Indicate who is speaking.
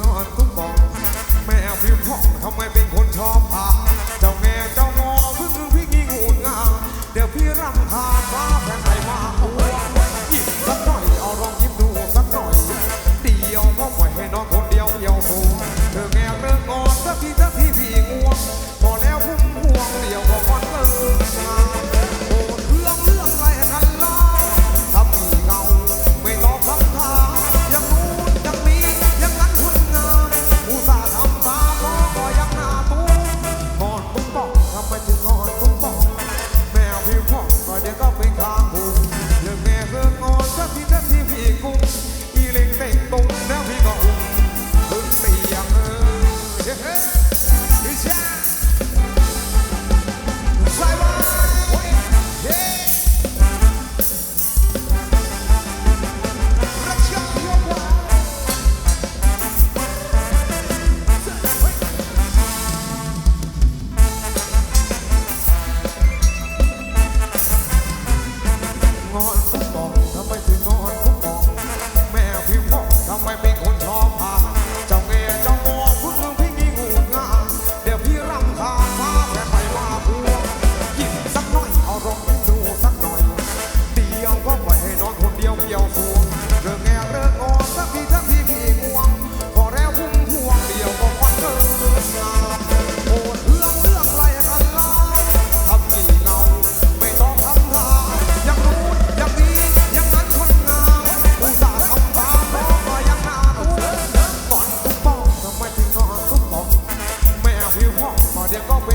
Speaker 1: นอนตุ้มบองแม่พิมพ่องทำไมเป็นคนชอบพาเจ้าแง่ more. C'est encore